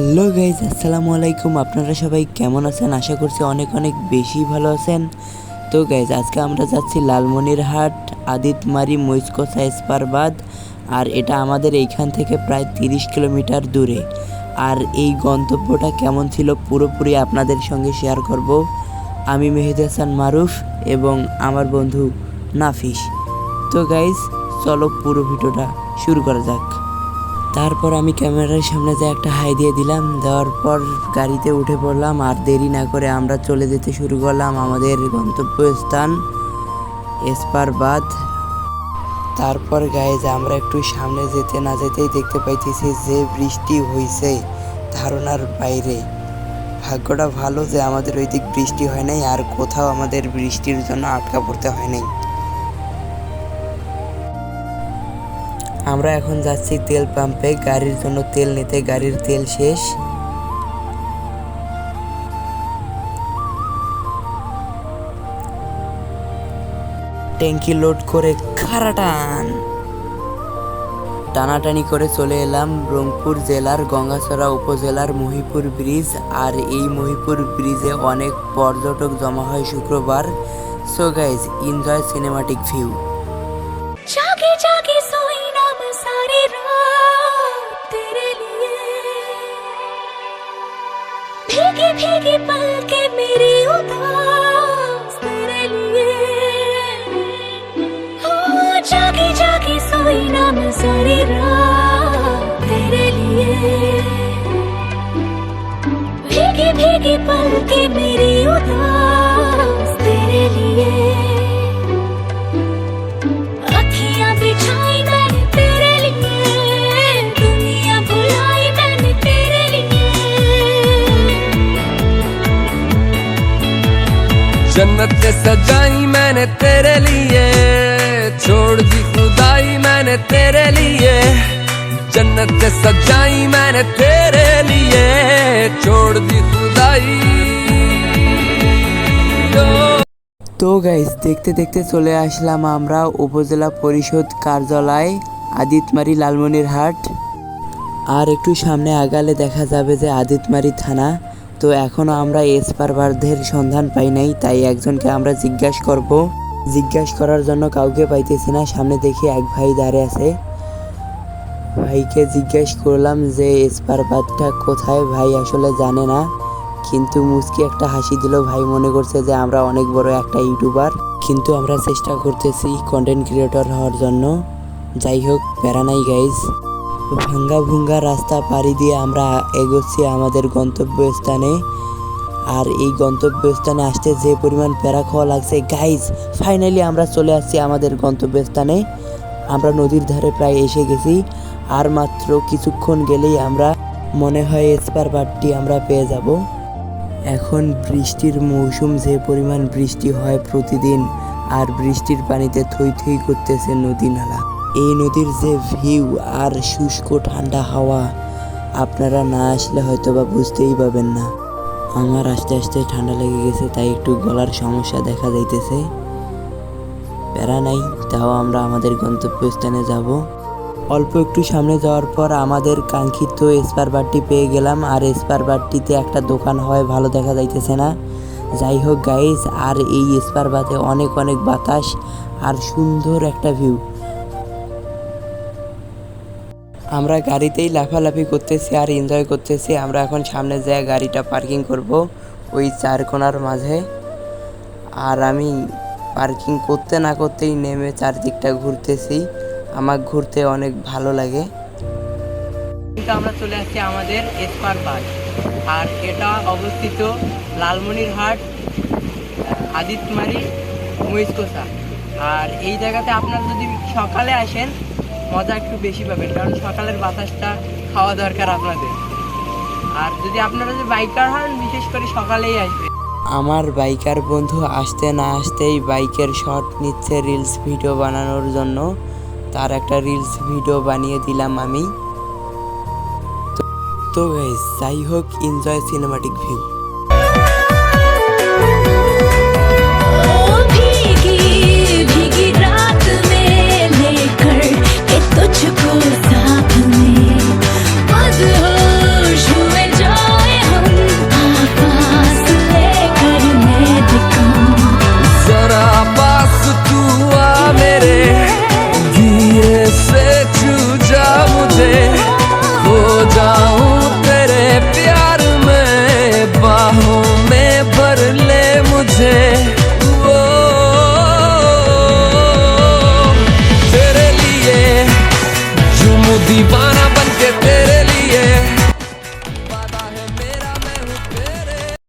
Hello guys, আসসালামু আলাইকুম। আপনারা সবাই কেমন আছেন? আশা করছি অনেক অনেক বেশি ভালো আছেন। তো গাইজ, আজকে আমরা যাচ্ছি লালমনিরহাট, আদিতমারি মৈসকোসা এসপারবাদ আর এটা আমাদের এইখান থেকে প্রায় তিরিশ কিলোমিটার দূরে। আর এই গন্তব্যটা কেমন ছিল পুরোপুরি আপনাদের সঙ্গে শেয়ার করব। আমি মেহেদি হাসান মারুফ এবং আমার বন্ধু নাফিস। তো গাইজ, চলো পুরো ভিডিওটা শুরু করা যাক। তারপর আমি ক্যামেরার সামনে যে একটা হাই দিয়ে দিলাম, দেওয়ার পর গাড়িতে উঠে পড়লাম আর দেরি না করে আমরা চলে যেতে শুরু করলাম আমাদের গন্তব্যস্থান এসপারবাদ। তারপর গাইজ আমরা একটু সামনে যেতে না যেতেই দেখতে পাইতেছি যে বৃষ্টি হয়েছে ধারণার বাইরে। ভাগ্যটা ভালো যে আমাদের ওই দিক বৃষ্টি হয় নাই আর কোথাও আমাদের বৃষ্টির জন্য আটকা পড়তে হয় নাই। আমরা এখন যাচ্ছি তেল পাম্পে, গাড়ির জন্য তেল নিতে, গাড়ির তেল শেষ। ট্যাঙ্কি লোড করে খারাটান। টানাটানি করে চলে এলাম রংপুর জেলার গঙ্গাছড়া উপজেলার মহিপুর ব্রিজ, আর এই মহিপুর ব্রিজে অনেক পর্যটক জমা হয় শুক্রবার। So guys enjoy cinematic view भीगी पल के मेरी उदास तेरे लिए। हो जागे जागे सोई ना मैं सारी रात तेरे लिए। भीगी भीगी पल के मेरी उदास जन्नत ने सजाई मैंने तेरे लिए छोड़ दी खुदाई मैंने तेरे लिए जन्नत ने सजाई मैंने तेरे लिए छोड़ दी खुदाई ओ তো গাইস দেখতে দেখতে চলে আসলাম আমরা উপজেলা পরিষদ কার্যালয় আদিতমারি লালমনিরহাট আর একটু সামনে আগালে দেখা যাবে যে আদিতমারি থানা তো এখনও আমরা এসপারবার্ধের সন্ধান পাই নাই, তাই একজনকে আমরা জিজ্ঞাসা করব। জিজ্ঞাসা করার জন্য কাউকে পাইতেছি না, সামনে দেখি এক ভাই দাঁড়িয়ে আছে। ভাইকে জিজ্ঞেস করলাম যে এসপারবাদটা কোথায়? ভাই আসলে জানে না, কিন্তু মুচকি একটা হাসি দিল। ভাই মনে করছে যে, আমরা অনেক বড় একটা ইউটিউবার, কিন্তু আমরা চেষ্টা করতেছি কন্টেন্ট ক্রিয়েটর হওয়ার জন্য। যাই হোক প্যারা নাই গাইজ ভাঙ্গা ভুঙ্গা রাস্তা পাড়ি দিয়ে আমরা এগোচ্ছি আমাদের গন্তব্যস্থানে। আর এই গন্তব্যস্থানে আসতে যে পরিমাণ প্যারা খাওয়া লাগছে গাইজ ফাইনালি আমরা চলে আসছি আমাদের গন্তব্যস্থানে। আমরা নদীর ধারে প্রায় এসে গেছি। আর মাত্র কিছুক্ষণ গেলেই আমরা, মনে হয় স্পার বারটি আমরা পেয়ে যাব। এখন বৃষ্টির মৌসুম, যে পরিমাণ বৃষ্টি হয় প্রতিদিন, আর বৃষ্টির পানিতে থই থই করতেছে নদী নালা। এই নদীর যে ভিউ আর শুষ্ক ঠান্ডা হাওয়া, আপনারা না আসলে হয়তো বা বুঝতেই পাবেন না। আমার আস্তে আস্তে ঠান্ডা লেগে গেছে, তাই একটু গলার সমস্যা দেখা যাইতেছে। প্যারা নাই, তাও আমরা আমাদের গন্তব্যস্থানে যাব। অল্প একটু সামনে যাওয়ার পর আমাদের কাঙ্ক্ষিত স্পার বারটি পেয়ে গেলাম, আর স্পার বারটিতে একটা দোকান হয়, ভালো দেখা যাইতেছে না। যাই হোক গাইজ আর এই স্পার বাতে অনেক অনেক বাতাস আর সুন্দর একটা ভিউ। আমরা গাড়িতেই লাফালাফি করতেছি আর এনজয় করতেছি, আমরা এখন সামনে যাই গাড়িটা পার্কিং করব ওই চার কোনার মাঝে। আর আমি পার্কিং করতে না করতেই নেমে চারদিকটা ঘুরতেছি, আমার ঘুরতে অনেক ভালো লাগে। কিন্তু আমরা চলে আসছি আমাদের এসপার পার্ক আর এটা অবস্থিত লালমনিরহাট, আদিতমারি, মহিষকোষা। আর এই জায়গাতে আপনারা যদি সকালে আসেন মজা একটু বেশি পাবেন, কারণ সকালের বাতাসটা খাওয়া দরকার আপনাদের। আর যদি আপনারা যদি বাইকার হন, বিশেষ করে সকালেই আসবে। আমার বাইকার বন্ধু আসতে না আসতেই বাইকের শট নিচ্ছে রিলস ভিডিও বানানোর জন্য। তার একটা রিলস ভিডিও বানিয়ে দিলাম আমি। তো- গাইস যাই হোক এনজয় সিনেমাটিক ভিউ